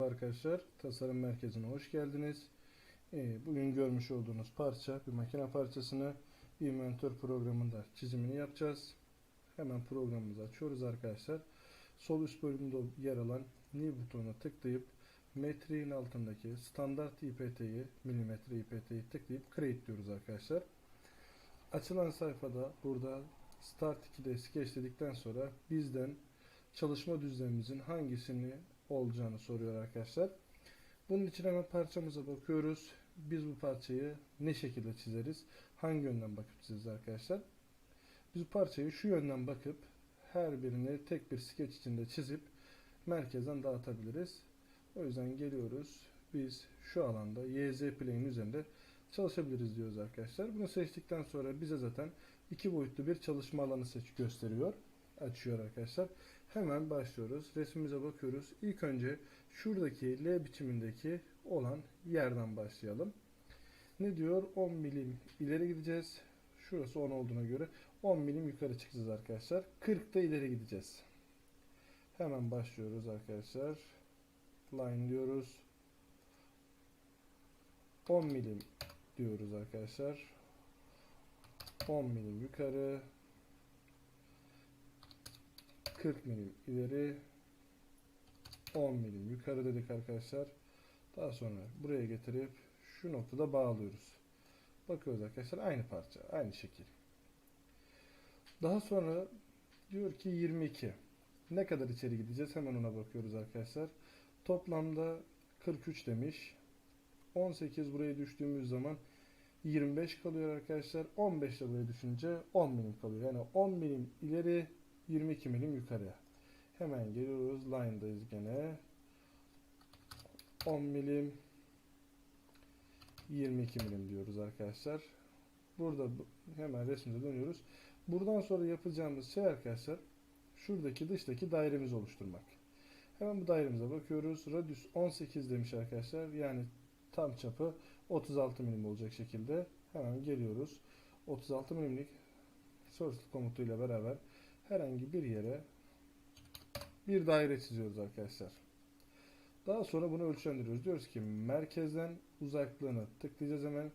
Arkadaşlar tasarım merkezine hoş geldiniz. Ee, Bugün görmüş olduğunuz parça bir makine parçasını Inventor programında çizimini yapacağız. Hemen programımızı açıyoruz arkadaşlar. Sol üst bölümde yer alan New butonuna tıklayıp metreğin altındaki standart IPT'yi milimetre IPT'yi tıklayıp create diyoruz arkadaşlar. Açılan sayfada burada Start 2'de sketch dedikten sonra bizden çalışma düzlemimizin hangisini olacağını soruyor arkadaşlar. Bunun için hemen parçamıza bakıyoruz. Biz bu parçayı ne şekilde çizeriz? Hangi yönden bakıp çizeriz arkadaşlar? Biz bu parçayı şu yönden bakıp her birini tek bir skeç içinde çizip merkezden dağıtabiliriz. O yüzden geliyoruz. Biz şu alanda YZ plane'in üzerinde çalışabiliriz diyoruz arkadaşlar. Bunu seçtikten sonra bize zaten iki boyutlu bir çalışma alanı seç gösteriyor. Açıyor arkadaşlar. Hemen başlıyoruz. Resmimize bakıyoruz. İlk önce şuradaki L biçimindeki olan yerden başlayalım. Ne diyor? 10 milim ileri gideceğiz. Şurası 10 olduğuna göre 10 milim yukarı çıkacağız arkadaşlar. 40 da ileri gideceğiz. Hemen başlıyoruz arkadaşlar. Line diyoruz. 10 milim diyoruz arkadaşlar. 10 milim yukarı. 40 milim ileri 10 milim yukarı dedik arkadaşlar. Daha sonra buraya getirip şu noktada bağlıyoruz. Bakıyoruz arkadaşlar aynı parça, aynı şekil. Daha sonra diyor ki 22. Ne kadar içeri gideceğiz? Hemen ona bakıyoruz arkadaşlar. Toplamda 43 demiş. 18 buraya düştüğümüz zaman 25 kalıyor arkadaşlar. 15 de buraya düşünce 10 milim kalıyor. Yani 10 milim ileri 22 milim yukarıya. Hemen geliyoruz. Line'dayız gene. 10 milim 22 milim diyoruz arkadaşlar. Burada bu- hemen resmimize dönüyoruz. Buradan sonra yapacağımız şey arkadaşlar şuradaki dıştaki dairemizi oluşturmak. Hemen bu dairemize bakıyoruz. Radius 18 demiş arkadaşlar. Yani tam çapı 36 milim olacak şekilde. Hemen geliyoruz. 36 milimlik source komutuyla beraber herhangi bir yere bir daire çiziyoruz arkadaşlar. Daha sonra bunu ölçülendiriyoruz. Diyoruz ki merkezden uzaklığını tıklayacağız hemen.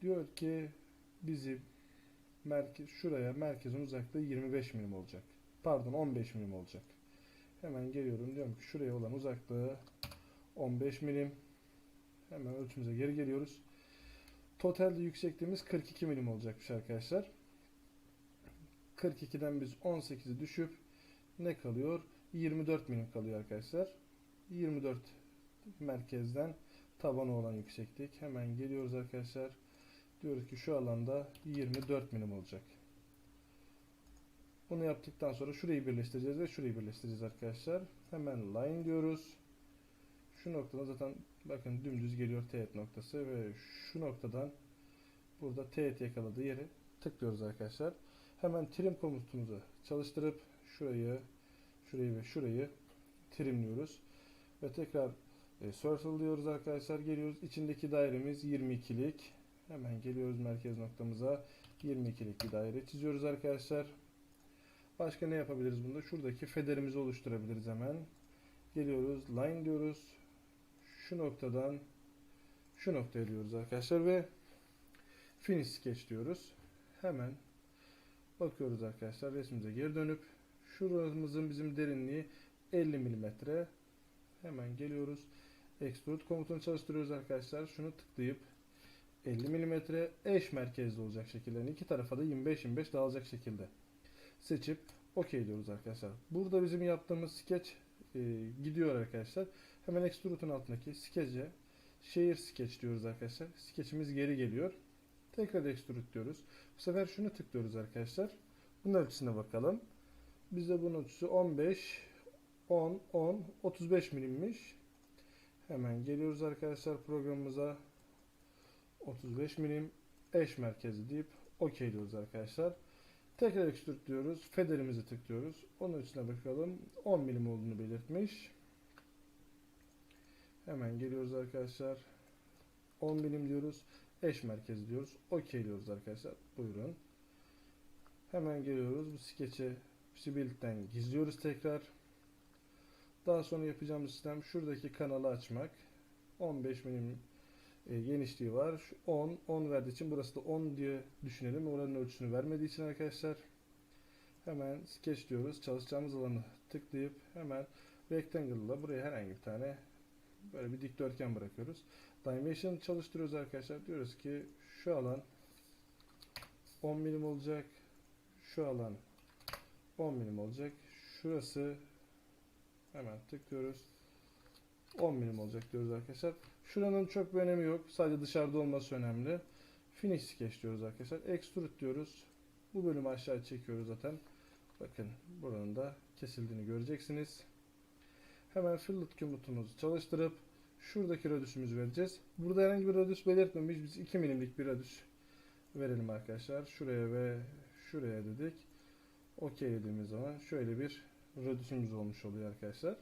Diyor ki bizi merkez şuraya merkezin uzaklığı 25 milim olacak. Pardon 15 milim olacak. Hemen geliyorum diyorum ki şuraya olan uzaklığı 15 milim. Hemen ölçümüze geri geliyoruz. Totalde yüksekliğimiz 42 milim olacakmış arkadaşlar. 42'den biz 18'i düşüp ne kalıyor? 24 milim kalıyor arkadaşlar. 24 merkezden tabana olan yükseklik. Hemen geliyoruz arkadaşlar. Diyoruz ki şu alanda 24 milim olacak. Bunu yaptıktan sonra şurayı birleştireceğiz ve şurayı birleştireceğiz arkadaşlar. Hemen line diyoruz. Şu noktada zaten bakın dümdüz geliyor teğet noktası ve şu noktadan burada teğet yakaladığı yere tıklıyoruz arkadaşlar. Hemen trim komutumuzu çalıştırıp şurayı, şurayı ve şurayı trimliyoruz. Ve tekrar e, circle diyoruz arkadaşlar. Geliyoruz. İçindeki dairemiz 22'lik. Hemen geliyoruz merkez noktamıza. 22'lik bir daire çiziyoruz arkadaşlar. Başka ne yapabiliriz bunda? Şuradaki federimizi oluşturabiliriz hemen. Geliyoruz. Line diyoruz. Şu noktadan şu noktaya diyoruz arkadaşlar ve finish sketch diyoruz. Hemen bakıyoruz arkadaşlar resmimize geri dönüp şuramızın bizim derinliği 50 mm. Hemen geliyoruz. Extrude komutunu çalıştırıyoruz arkadaşlar. Şunu tıklayıp 50 mm eş merkezli olacak şekilde. İki tarafa da 25-25 dağılacak şekilde seçip OK diyoruz arkadaşlar. Burada bizim yaptığımız sketch e, gidiyor arkadaşlar. Hemen Extrude'un altındaki sketch'e Share Sketch diyoruz arkadaşlar. Sketch'imiz geri geliyor. Tekrar Extrude diyoruz. Bu sefer şunu tıklıyoruz arkadaşlar. Bunun ölçüsüne bakalım. Bizde bunun ölçüsü 15, 10, 10, 35 milimmiş. Hemen geliyoruz arkadaşlar programımıza. 35 milim eş merkezi deyip OK diyoruz arkadaşlar. Tekrar Extrude diyoruz. Federimizi tıklıyoruz. Onun ölçüsüne bakalım. 10 milim olduğunu belirtmiş. Hemen geliyoruz arkadaşlar. 10 milim diyoruz. Eş merkezi diyoruz. OK diyoruz arkadaşlar. Buyurun. Hemen geliyoruz. Bu skeç'i Build'den gizliyoruz tekrar. Daha sonra yapacağımız sistem şuradaki kanalı açmak. 15 milim e, genişliği var. Şu 10, 10 verdiği için burası da 10 diye düşünelim. Oranın ölçüsünü vermediği için arkadaşlar hemen sketch diyoruz. Çalışacağımız alanı tıklayıp hemen rectangle ile buraya herhangi bir tane böyle bir dikdörtgen bırakıyoruz. Dimension çalıştırıyoruz arkadaşlar. Diyoruz ki şu alan 10 milim olacak. Şu alan 10 milim olacak. Şurası hemen tıklıyoruz. 10 milim olacak diyoruz arkadaşlar. Şuranın çok bir önemi yok. Sadece dışarıda olması önemli. Finish sketch diyoruz arkadaşlar. Extrude diyoruz. Bu bölümü aşağı çekiyoruz zaten. Bakın buranın da kesildiğini göreceksiniz. Hemen fillet komutumuzu çalıştırıp şuradaki radius'ümüzü vereceğiz. Burada herhangi bir radius belirtmemiş. Biz 2 milimlik bir radius verelim arkadaşlar. Şuraya ve şuraya dedik. OK dediğimiz zaman şöyle bir radius'umuz olmuş oluyor arkadaşlar.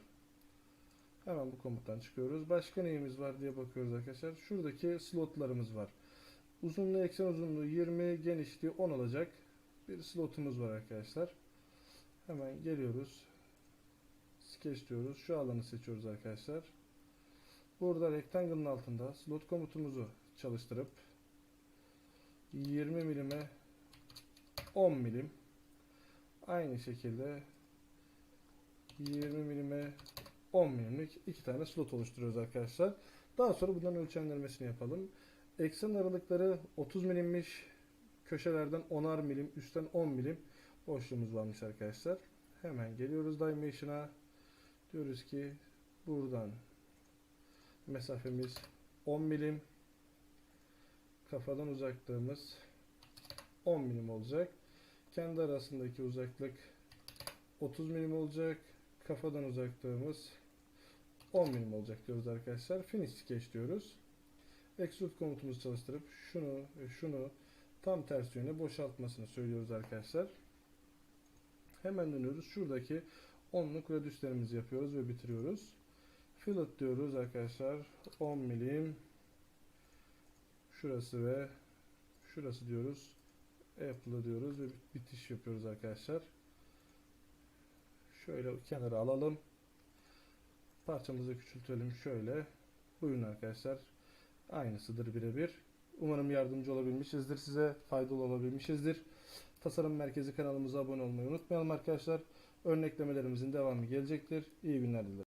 Hemen bu komuttan çıkıyoruz. Başka neyimiz var diye bakıyoruz arkadaşlar. Şuradaki slotlarımız var. Uzunluğu eksen uzunluğu 20, genişliği 10 olacak bir slotumuz var arkadaşlar. Hemen geliyoruz. Sketch diyoruz. Şu alanı seçiyoruz arkadaşlar. Burada rectangle'ın altında slot komutumuzu çalıştırıp 20 milime 10 milim aynı şekilde 20 milime 10 milimlik iki tane slot oluşturuyoruz arkadaşlar. Daha sonra bunların ölçenlenmesini yapalım. Eksen aralıkları 30 milimmiş. Köşelerden 10'ar milim, üstten 10 milim boşluğumuz varmış arkadaşlar. Hemen geliyoruz Dimension'a. Diyoruz ki buradan mesafemiz 10 milim. Kafadan uzaklığımız 10 milim olacak. Kendi arasındaki uzaklık 30 milim olacak. Kafadan uzaklığımız 10 milim olacak diyoruz arkadaşlar. Finish sketch diyoruz. Extrude komutumuzu çalıştırıp şunu şunu tam ters yöne boşaltmasını söylüyoruz arkadaşlar. Hemen dönüyoruz. Şuradaki onluk radiuslerimizi yapıyoruz ve bitiriyoruz. Fillet diyoruz arkadaşlar. 10 milim şurası ve şurası diyoruz. Apple'ı diyoruz ve bitiş yapıyoruz arkadaşlar. Şöyle kenara alalım. Parçamızı küçültelim şöyle. Buyurun arkadaşlar. Aynısıdır birebir. Umarım yardımcı olabilmişizdir. Size faydalı olabilmişizdir. Tasarım Merkezi kanalımıza abone olmayı unutmayalım arkadaşlar. Örneklemelerimizin devamı gelecektir. İyi günler dilerim.